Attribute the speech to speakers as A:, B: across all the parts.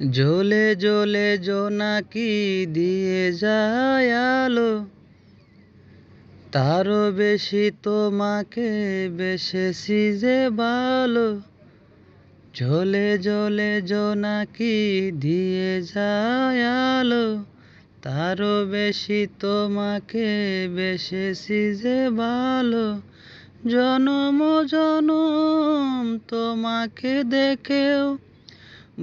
A: জ্বলে জ্বলে জোনাকি দিয়ে যায় আলো। তারও বেশি তোমাকে বেসেছি যে ভালো জ্বলে জ্বলে জোনাকি দিয়ে যায় আলো। তারও বেশি তোমাকে বেসেছি যে ভালো জনম জনম তোমাকে দেখেও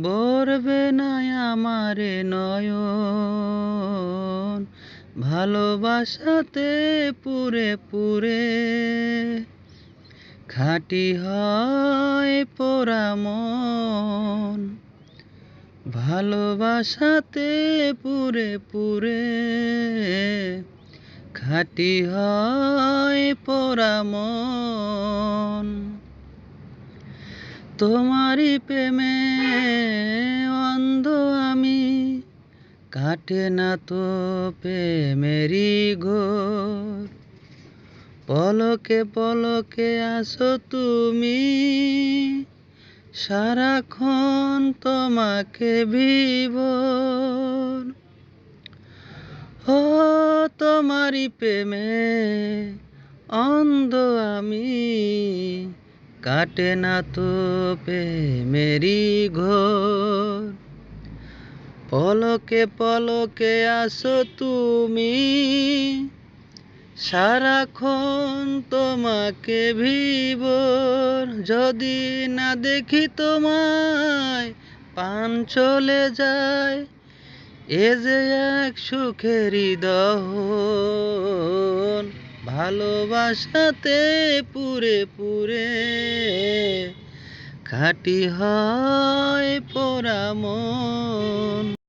A: ভরবে না আমারে নয়ন, ভালোবাসাতে পুরে পুরে। খাঁটি হয় পোড়া মন, ভালোবাসাতে পুরে পুরে। খাঁটি হয় পোড়া মন। তোমারই প্রেমে অন্ধ আমি। কাটে না তো প্রেমেরই ঘোর। পলকে পলকে আসো তুমি। সারাক্ষণ তোমাকে ভিবর। ও, তোমারই প্রেমে অন্ধ আমি। কাটে না তো প্রেমেরই ঘোর। পলকে পলকে আসো তুমি, সারাক্ষণ তোমাকে ভিবর। যদি না দেখি তোমায়, পান চলে যায় এ যে এক সুখেরই দহন। ভালোবাসাতে পুরে পুরে খাটি হয় পোড়া মন।